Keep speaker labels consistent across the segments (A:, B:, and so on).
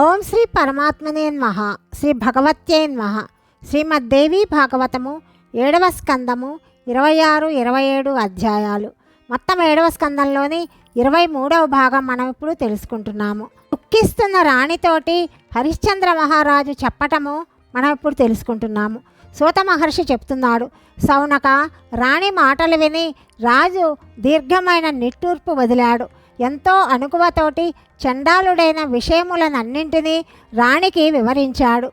A: ఓం శ్రీ పరమాత్మనే నమః. శ్రీ భగవత్యే నమః. శ్రీమద్దేవి భాగవతము ఏడవ స్కందము ఇరవై ఆరు ఇరవై ఏడు అధ్యాయాలు. మొత్తం ఏడవ స్కందంలోని ఇరవై మూడవ భాగం మనం ఇప్పుడు తెలుసుకుంటున్నాము. దుఃఖిస్తున్న రాణితోటి హరిశ్చంద్ర మహారాజు చెప్పటము మనం ఇప్పుడు తెలుసుకుంటున్నాము. సూత మహర్షి చెప్తున్నాడు సౌనక రాణి మాటలు విని రాజు దీర్ఘమైన నిట్టూర్పు వదిలాడు. ఎంతో అనుకువతోటి చండాలుడైన విషయములనన్నింటినీ రాణికి వివరించాడు.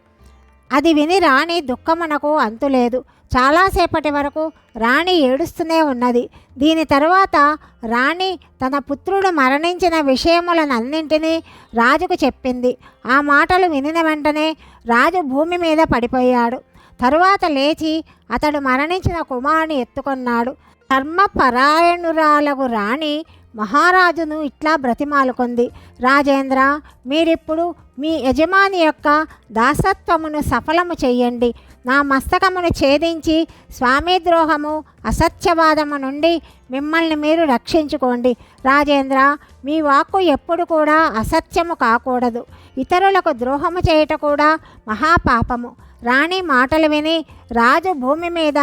A: అది విని రాణి దుఃఖమునకు అంతులేదు. చాలాసేపటి వరకు రాణి ఏడుస్తూనే ఉన్నది. దీని తరువాత రాణి తన పుత్రుడు మరణించిన విషయములనన్నింటినీ రాజుకు చెప్పింది. ఆ మాటలు వినిన వెంటనే రాజు భూమి మీద పడిపోయాడు. తరువాత లేచి అతడు మరణించిన కుమారుని ఎత్తుకొన్నాడు. ధర్మపరాయణురాలకు రాణి మహారాజును ఇట్లా బ్రతిమాలుకుంది. రాజేంద్ర మీరిప్పుడు మీ యజమాని యొక్క దాసత్వమును సఫలము చేయండి నా మస్తకమును ఛేదించి స్వామి ద్రోహము అసత్యవాదము నుండి మిమ్మల్ని మీరు రక్షించుకోండి. రాజేంద్ర మీ వాక్కు ఎప్పుడు కూడా అసత్యము కాకూడదు. ఇతరులకు ద్రోహము చేయట కూడా మహాపాపము. రాణి మాటలు విని రాజు భూమి మీద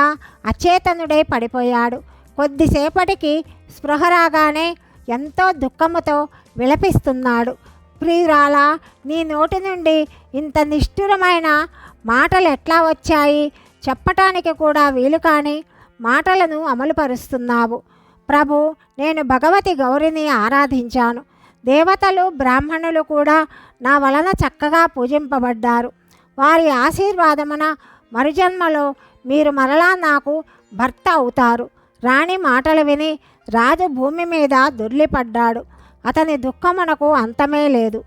A: అచేతనుడై పడిపోయాడు. కొద్దిసేపటికి స్పృహ రాగానే ఎంతో దుఃఖముతో విలపిస్తున్నాడు. ప్రియురాలా నీ నోటి నుండి ఇంత నిష్ఠురమైన మాటలు ఎట్లా వచ్చాయి? చెప్పటానికి కూడా వీలు కాని మాటలను అమలుపరుస్తున్నావు. ప్రభు నేను భగవతి గౌరిని ఆరాధించాను. దేవతలు బ్రాహ్మణులు కూడా నా వలన చక్కగా పూజింపబడ్డారు. వారి ఆశీర్వాదమున మరుజన్మలో మీరు మరలా నాకు భర్త అవుతారు. రాణి మాటలు విని రాజు భూమి మీద దొర్లిపడ్డాడు. అతని దుఃఖమునకు అంతమే లేదు.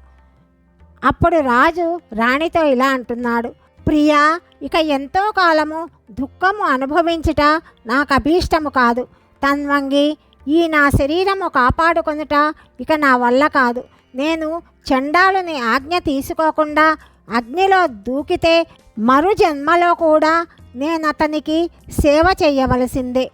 A: అప్పుడు రాజు రాణితో ఇలా అంటున్నాడు. ప్రియా ఇక ఎంతో కాలము దుఃఖము అనుభవించుట నాకు అభీష్టము కాదు. తన్వంగి ఈ నా శరీరము కాపాడుకొనుట ఇక నా వల్ల కాదు. నేను చండాలుని ఆజ్ఞ తీసుకోకుండా అగ్నిలో దూకితే మరు జన్మలో కూడా నేను అతనికి సేవ చేయవలసిందే.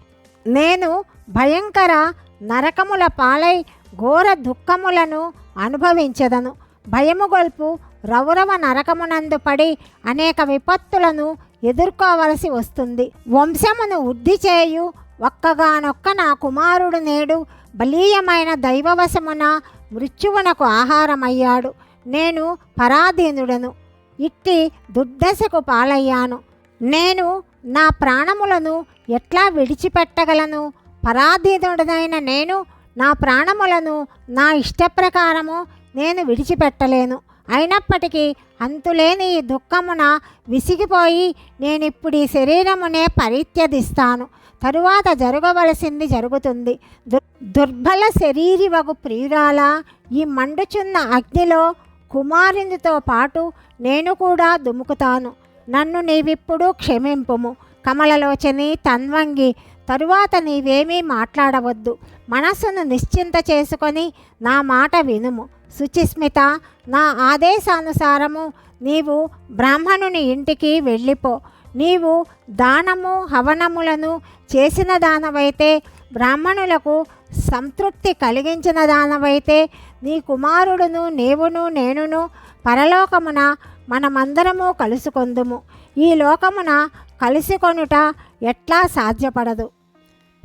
A: నేను భయంకర నరకముల పాలై ఘోర దుఃఖములను అనుభవించదను. భయముగొల్పు రౌరవ నరకమునందు పడి అనేక విపత్తులను ఎదుర్కోవలసి వస్తుంది. వంశమును వృద్ధి చేయు ఒక్కగానొక్క నా కుమారుడు నేడు బలీయమైన దైవవశమున మృత్యువునకు ఆహారమయ్యాడు. నేను పరాధీనుడను. ఇట్టి దుర్దశకు పాలయ్యాను. నేను నా ప్రాణములను ఎట్లా విడిచిపెట్టగలను? పరాధీనుడనైన నేను నా ప్రాణములను నా ఇష్టప్రకారము నేను విడిచిపెట్టలేను. అయినప్పటికీ అంతులేని ఈ దుఃఖమున విసిగిపోయి నేనిప్పుడు ఈ శరీరమునే పరిత్యదిస్తాను తరువాత జరగవలసింది జరుగుతుంది. దుర్ దుర్బల శరీరివగు ప్రియురాల ఈ మండుచున్న అగ్నిలో కుమారునితో పాటు నేను కూడా దుముకుతాను. నన్ను నీవిప్పుడు క్షమింపుము. కమలలోచని తన్వంగి తరువాత నీవేమీ మాట్లాడవద్దు. మనస్సును నిశ్చింత చేసుకొని నా మాట వినుము. శుచిస్మిత నా ఆదేశానుసారము నీవు బ్రాహ్మణుని ఇంటికి వెళ్ళిపో. నీవు దానము హవనములను చేసిన దానవైతే బ్రాహ్మణులకు సంతృప్తి కలిగించిన దానవైతే నీ కుమారుడును నీవును నేనును పరలోకమున మనమందరము కలుసుకొందుము. ఈ లోకమున కలిసికొనుట ఎట్లా సాధ్యపడదు.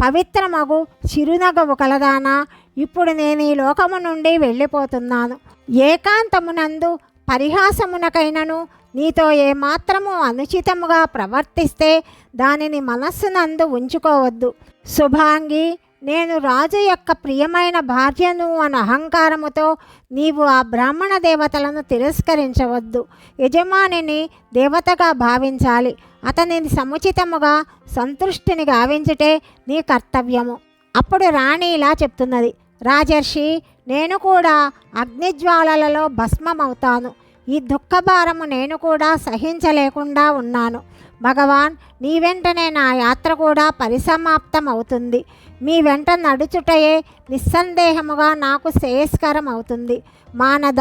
A: పవిత్రమగు చిరునగవు కలదానా? ఇప్పుడు నేను ఈ లోకము నుండి వెళ్ళిపోతున్నాను. ఏకాంతమునందు పరిహాసమునకైనను నీతో ఏమాత్రము అనుచితముగా ప్రవర్తిస్తే దానిని మనస్సునందు ఉంచుకోవద్దు. శుభాంగి నేను రాజు యొక్క ప్రియమైన భార్యను అన్న అహంకారముతో నీవు ఆ బ్రాహ్మణ దేవతలను తిరస్కరించవద్దు. యజమానిని దేవతగా భావించాలి. అతనిని సముచితముగా సంతృష్టిని గావించుటే నీ కర్తవ్యము. అప్పుడు రాణి ఇలా చెప్తున్నది. రాజర్షి నేను కూడా అగ్నిజ్వాలలలో భస్మమవుతాను. ఈ దుఃఖభారము నేను కూడా సహించలేకుండా ఉన్నాను. భగవాన్ నీ వెంటనే నా యాత్ర కూడా పరిసమాప్తం అవుతుంది మీ వెంట నడుచుటయే నిస్సందేహముగా నాకు శ్రేయస్కరం అవుతుంది మానద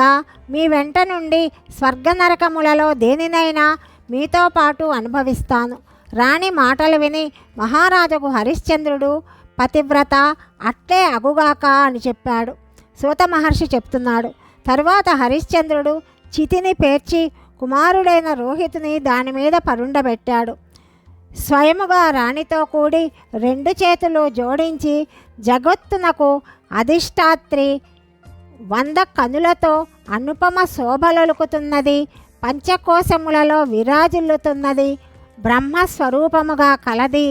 A: మీ వెంట నుండి స్వర్గ నరకములలో దేనినైనా మీతో పాటు అనుభవిస్తాను. రాణి మాటలు విని మహారాజుకు హరిశ్చంద్రుడు పతివ్రత అట్లే అగుగాక అని చెప్పాడు. సూత మహర్షి చెప్తున్నాడు. తరువాత హరిశ్చంద్రుడు చితిని పేర్చి కుమారుడైన రోహితుని దాని మీద పరుండబెట్టాడు. స్వయముగా రాణితో కూడి రెండు చేతులు జోడించి జగత్తునకు అధిష్టాత్రి వంద కనులతో అనుపమ శోభలొలుకుతున్నది పంచకోశములలో విరాజిల్లుతున్నది బ్రహ్మస్వరూపముగా కలది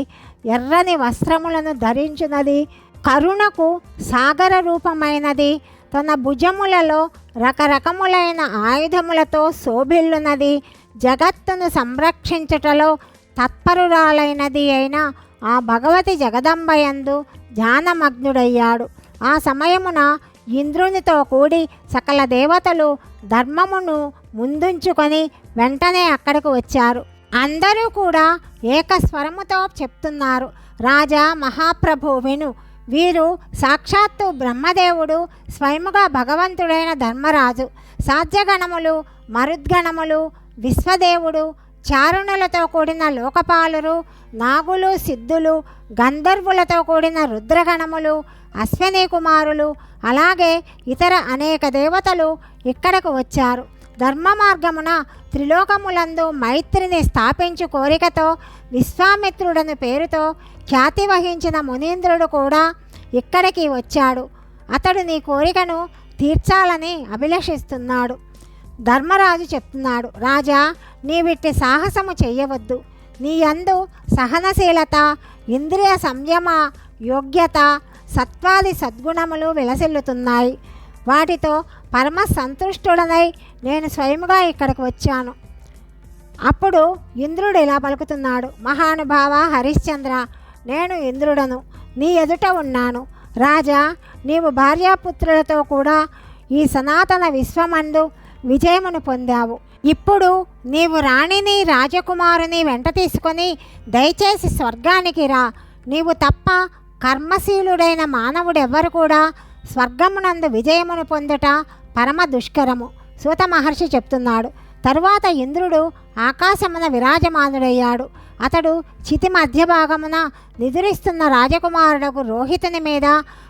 A: ఎర్రని వస్త్రములను ధరించున్నది కరుణకు సాగర రూపమైనది తన భుజములలో రకరకములైన ఆయుధములతో శోభిల్లున్నది జగత్తును సంరక్షించుటలో తత్పరురాలైనది అయిన ఆ భగవతి జగదంబయందు ధ్యానమగ్నుడయ్యాడు. ఆ సమయమున ఇంద్రునితో కూడి సకల దేవతలు ధర్మమును ముందుంచుకొని వెంటనే అక్కడికి వచ్చారు. అందరూ కూడా ఏకస్వరముతో చెప్తున్నారు రాజా మహాప్రభు విను. వీరు సాక్షాత్తు బ్రహ్మదేవుడు స్వయముగా భగవంతుడైన ధర్మరాజు. సాధ్యగణములు మరుద్గణములు విశ్వదేవుడు చారుణులతో కూడిన లోకపాలురు నాగులు సిద్ధులు గంధర్వులతో కూడిన రుద్రగణములు అశ్విని కుమారులు అలాగే ఇతర అనేక దేవతలు ఇక్కడకు వచ్చారు. ధర్మ మార్గమున త్రిలోకములందు మైత్రిని స్థాపించు కోరికతో విశ్వామిత్రుడని పేరుతో ఖ్యాతి వహించిన మునీంద్రుడు కూడా ఇక్కడికి వచ్చాడు. అతడు నీ కోరికను తీర్చాలని అభిలషిస్తున్నాడు. ధర్మరాజు చెప్తున్నాడు రాజా నీవిట్టి సాహసము చేయవద్దు. నీ యందు సహనశీలత ఇంద్రియ సంయమ యోగ్యత సత్వాది సద్గుణములు విలసిల్లుతున్నాయి. వాటితో పరమ సంతుష్టుడనై నేను స్వయముగా ఇక్కడికి వచ్చాను. అప్పుడు ఇంద్రుడు ఇలా పలుకుతున్నాడు మహానుభావ హరిశ్చంద్ర నేను ఇంద్రుడను. నీ ఎదుట ఉన్నాను. రాజా నీవు భార్యాపుత్రులతో కూడా ఈ సనాతన విశ్వమందు విజయమును పొందావు. ఇప్పుడు నీవు రాణిని రాజకుమారుని వెంట తీసుకొని దయచేసి స్వర్గానికి రా. నీవు తప్ప కర్మశీలుడైన మానవుడెవ్వరు కూడా స్వర్గమునందు విజయమును పొందుట పరమ దుష్కరము. సూత మహర్షి చెప్తున్నాడు. తరువాత ఇంద్రుడు ఆకాశమున విరాజమానుడయ్యాడు. అతడు చితి మధ్య భాగమున నిదురిస్తున్న రాజకుమారుడకు రోహితుని మీద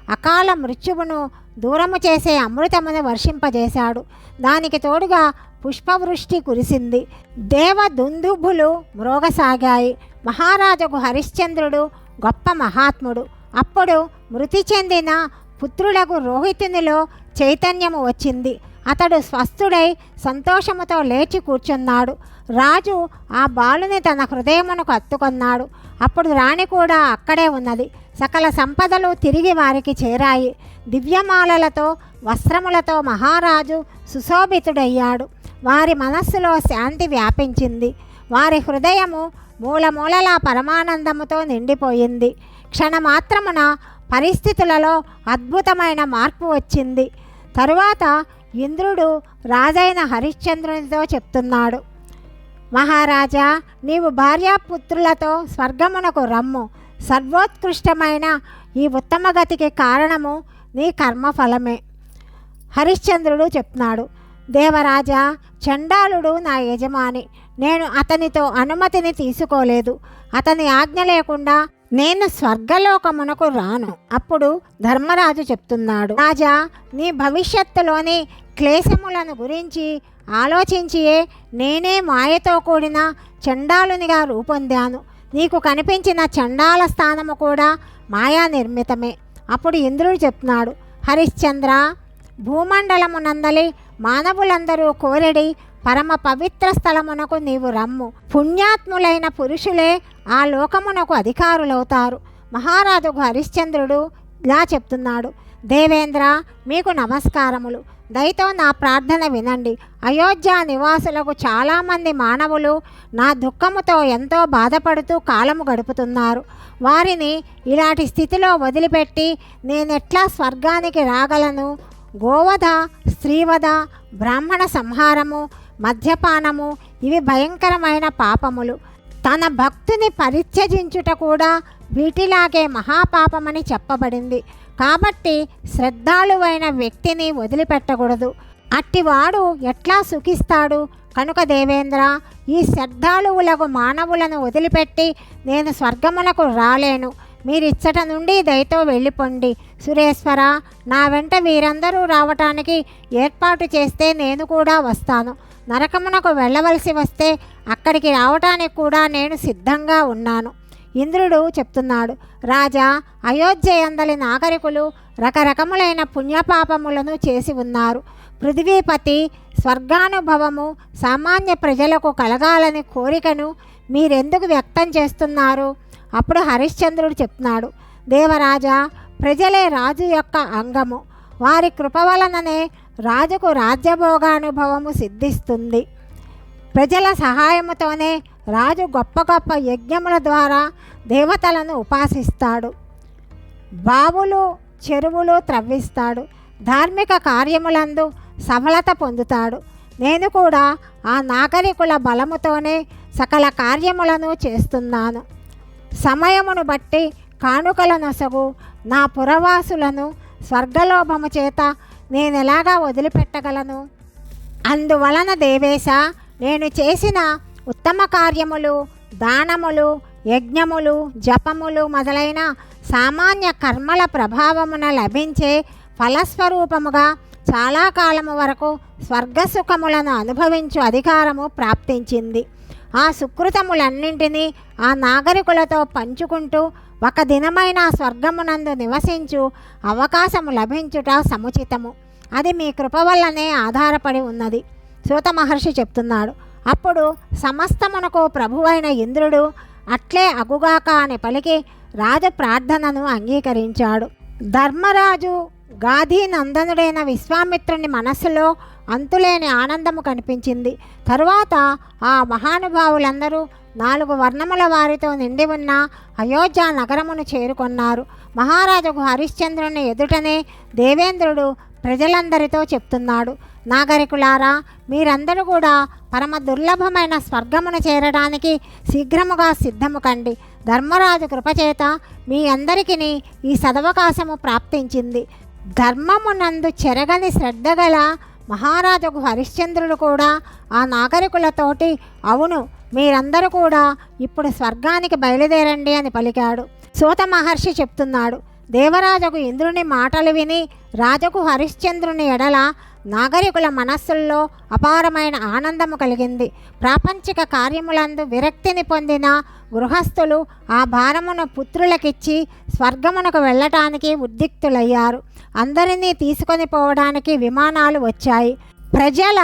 A: అకాల మృత్యువును దూరము చేసే అమృతమును వర్షింపజేశాడు. దానికి తోడుగా పుష్పవృష్టి కురిసింది. దేవ దుందుభులు మ్రోగసాగాయి. మహారాజుకు హరిశ్చంద్రుడు గొప్ప మహాత్ముడు. అప్పుడు మృతి చెందిన పుత్రులకు రోహితునిలో చైతన్యము వచ్చింది. అతడు స్వస్థుడై సంతోషముతో లేచి కూర్చున్నాడు. రాజు ఆ బాలుని తన హృదయమునకు అత్తుకున్నాడు. అప్పుడు రాణి కూడా అక్కడే ఉన్నది. సకల సంపదలు తిరిగి వారికి చేరాయి. దివ్యమాలలతో వస్త్రములతో మహారాజు సుశోభితుడయ్యాడు. వారి మనస్సులో శాంతి వ్యాపించింది. వారి హృదయము మూలమూలలా పరమానందముతో నిండిపోయింది. క్షణమాత్రమున పరిస్థితులలో అద్భుతమైన మార్పు వచ్చింది. తరువాత ఇంద్రుడు రాజైన హరిశ్చంద్రునితో చెప్తున్నాడు. మహారాజా నీవు భార్యాపుత్రులతో స్వర్గమునకు రమ్ము. సర్వోత్కృష్టమైన ఈ ఉత్తమ గతికి కారణము నీ కర్మఫలమే. హరిశ్చంద్రుడు చెప్తున్నాడు. దేవరాజా చండాలుడు నా యజమాని. నేను అతనితో అనుమతిని తీసుకోలేదు. అతని ఆజ్ఞ లేకుండా నేను స్వర్గలోకమునకు రాను. అప్పుడు ధర్మరాజు చెప్తున్నాడు రాజా నీ భవిష్యత్తులోని క్లేశములను గురించి ఆలోచించియే నేనే మాయతో కూడిన చండాలునిగా రూపొందాను. నీకు కనిపించిన చండాల స్థానము కూడా మాయా నిర్మితమే అప్పుడు ఇంద్రుడు చెప్తున్నాడు హరిశ్చంద్ర భూమండలమునందలి మానవులందరూ కోరెడి పరమ పవిత్ర స్థలమునకు నీవు రమ్ము. పుణ్యాత్ములైన పురుషులే ఆ లోకమునకు అధికారులవుతారు. మహారాజుకు హరిశ్చంద్రుడు ఇలా చెప్తున్నాడు. దేవేంద్ర మీకు నమస్కారములు. దయతో నా ప్రార్థన వినండి. అయోధ్య నివాసులకు చాలామంది మానవులు నా దుఃఖముతో ఎంతో బాధపడుతూ కాలము గడుపుతున్నారు. వారిని ఇలాంటి స్థితిలో వదిలిపెట్టి నేనెట్లా స్వర్గానికి రాగలను? గోవధ స్త్రీవధ బ్రాహ్మణ సంహారము మద్యపానము ఇవి భయంకరమైన పాపములు. తన భక్తుని పరిత్యజించుట కూడా వీటిలాగే మహాపాపమని చెప్పబడింది. కాబట్టి శ్రద్ధాళువైన వ్యక్తిని వదిలిపెట్టకూడదు. అట్టివాడు ఎట్లా సుఖిస్తాడు? కనుక దేవేంద్ర ఈ శ్రద్ధాళువులకు మానవులను వదిలిపెట్టి నేను స్వర్గములకు రాలేను. మీరిచ్చట నుండి దయతో వెళ్ళిపోండి. సురేశ్వర నా వెంట వీరందరూ రావటానికి ఏర్పాటు చేస్తే నేను కూడా వస్తాను. నరకమునకు వెళ్ళవలసి వస్తే అక్కడికి రావటానికి కూడా నేను సిద్ధంగా ఉన్నాను. ఇంద్రుడు చెప్తున్నాడు రాజా అయోధ్య అందలి నాగరికులు రకరకములైన పుణ్యపాపములను చేసి ఉన్నారు. పృథ్వీపతి స్వర్గానుభవము సామాన్య ప్రజలకు కలగాలని కోరికను మీరెందుకు వ్యక్తం చేస్తున్నారు? అప్పుడు హరిశ్చంద్రుడు చెప్తున్నాడు దేవరాజా ప్రజలే రాజు యొక్క అంగము. వారి కృప వలననే రాజుకు రాజ్యభోగానుభవము సిద్ధిస్తుంది. ప్రజల సహాయముతోనే రాజు గొప్ప గొప్ప యజ్ఞముల ద్వారా దేవతలను ఉపాసిస్తాడు. బావులు చెరువులు త్రవ్విస్తాడు. ధార్మిక కార్యములందు సఫలత పొందుతాడు. నేను కూడా ఆ నాగరికుల బలముతోనే సకల కార్యములను చేస్తున్నాను. సమయమును బట్టి కానుకల నొసగు నా పురవాసులను స్వర్గలోభము చేత నేను ఎలాగా వదిలిపెట్టగలను? అందువలన దేవేశ నేను చేసిన ఉత్తమ కార్యములు దానములు యజ్ఞములు జపములు మొదలైన సామాన్య కర్మల ప్రభావమున లభించే ఫలస్వరూపముగా చాలా కాలము వరకు స్వర్గసుఖములను అనుభవించు అధికారము ప్రాప్తించింది. ఆ సుకృతములన్నింటినీ ఆ నాగరికులతో పంచుకుంటూ ఒక దినమైన స్వర్గమునందు నివసించు అవకాశము లభించుట సముచితము. అది మీ కృప వల్లనే ఆధారపడి ఉన్నది. సూత మహర్షి చెప్తున్నాడు. అప్పుడు సమస్తమునకు ప్రభువైన ఇంద్రుడు అట్లే అగుగాక అని పలికి రాజు ప్రార్థనను అంగీకరించాడు. ధర్మరాజు గాధీ నందనుడైన విశ్వామిత్రుని మనస్సులో అంతులేని ఆనందము కనిపించింది. తరువాత ఆ మహానుభావులందరూ నాలుగు వర్ణముల వారితో నిండి ఉన్న అయోధ్య నగరమును చేరుకొన్నారు. మహారాజుకు హరిశ్చంద్రుని ఎదుటనే దేవేంద్రుడు ప్రజలందరితో చెప్తున్నాడు. నాగరికులారా మీరందరూ కూడా పరమ దుర్లభమైన స్వర్గమును చేరడానికి శీఘ్రముగా సిద్ధము కండి. ధర్మరాజు కృపచేత మీ అందరికీ ఈ సదవకాశము ప్రాప్తించింది. ధర్మమునందు చెరగని శ్రద్ధగల మహారాజుకు హరిశ్చంద్రుడు కూడా ఆ నాగరికులతోటి అవును మీరందరూ కూడా ఇప్పుడు స్వర్గానికి బయలుదేరండి అని పలికాడు. సూత మహర్షి చెప్తున్నాడు. దేవరాజుకు ఇంద్రుని మాటలు విని రాజుకు హరిశ్చంద్రుని ఎడల నాగరికుల మనస్సుల్లో అపారమైన ఆనందము కలిగింది. ప్రాపంచిక కార్యములందు విరక్తిని పొందిన గృహస్థులు ఆ భారమును పుత్రులకిచ్చి స్వర్గమునకు వెళ్ళటానికి ఉద్రిక్తులయ్యారు అందరినీ తీసుకొని పోవడానికి విమానాలు వచ్చాయి. ప్రజల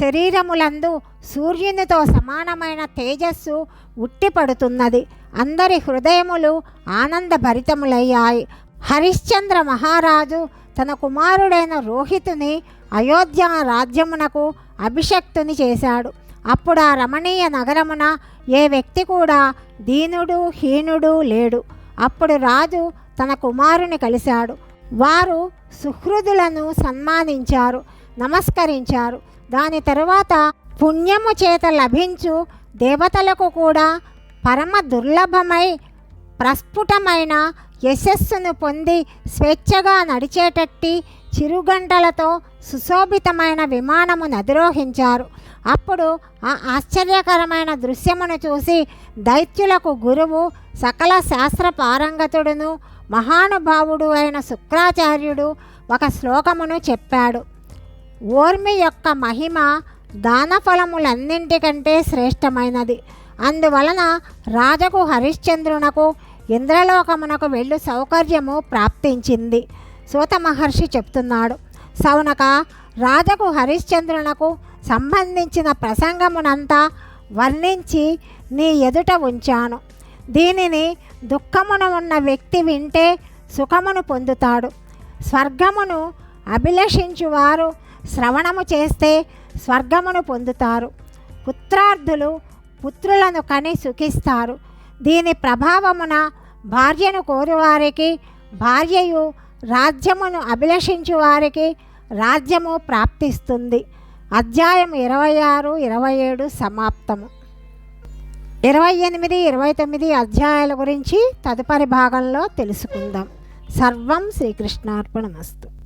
A: శరీరములందు సూర్యునితో సమానమైన తేజస్సు ఉట్టిపడుతున్నది. అందరి హృదయములు ఆనందభరితములయ్యాయి. హరిశ్చంద్ర మహారాజు తన కుమారుడైన రోహితుని అయోధ్య రాజ్యమునకు అభిషక్తుని చేశాడు. అప్పుడు ఆ రమణీయ నగరమున ఏ వ్యక్తి కూడా దీనుడు హీనుడు లేడు. అప్పుడు రాజు తన కుమారుని కలిశాడు. వారు సుహృదులను సన్మానించారు నమస్కరించారు. దాని తరువాత పుణ్యము చేత లభించు దేవతలకు కూడా పరమ దుర్లభమై ప్రస్ఫుటమైన యశస్సును పొంది స్వేచ్ఛగా నడిచేటట్టి చిరుగంటలతో సుశోభితమైన విమానము అధిరోహించారు అప్పుడు ఆ ఆశ్చర్యకరమైన దృశ్యమును చూసి దైత్యులకు గురువు సకల శాస్త్ర పారంగతుడును మహానుభావుడు అయిన శుక్రాచార్యుడు ఒక శ్లోకమును చెప్పాడు. ఓర్మి యొక్క మహిమ దానఫలములన్నింటికంటే శ్రేష్టమైనది. అందువలన రాజకు హరిశ్చంద్రునకు ఇంద్రలోకమునకు వెళ్ళు సౌకర్యము ప్రాప్తించింది. సూత మహర్షి చెప్తున్నాడు. సౌనక రాజకు హరిశ్చంద్రునకు సంబంధించిన ప్రసంగమునంతా వర్ణించి నీ ఎదుట ఉంచాను. దీనిని దుఃఖమున ఉన్న వ్యక్తి వింటే సుఖమును పొందుతాడు. స్వర్గమును అభిలషించువారు శ్రవణము చేస్తే స్వర్గమును పొందుతారు. పుత్రార్థులు పుత్రులను కని సుఖిస్తారు. దీని ప్రభావమున భార్యను కోరువారికి భార్యయు రాజ్యమును అభిలషించు వారికి రాజ్యము ప్రాప్తిస్తుంది. అధ్యాయం ఇరవై ఆరు ఇరవై ఏడు సమాప్తము. ఇరవై ఎనిమిది ఇరవై తొమ్మిది అధ్యాయాల గురించి తదుపరి భాగంలో తెలుసుకుందాం. సర్వం శ్రీకృష్ణార్పణమస్తు.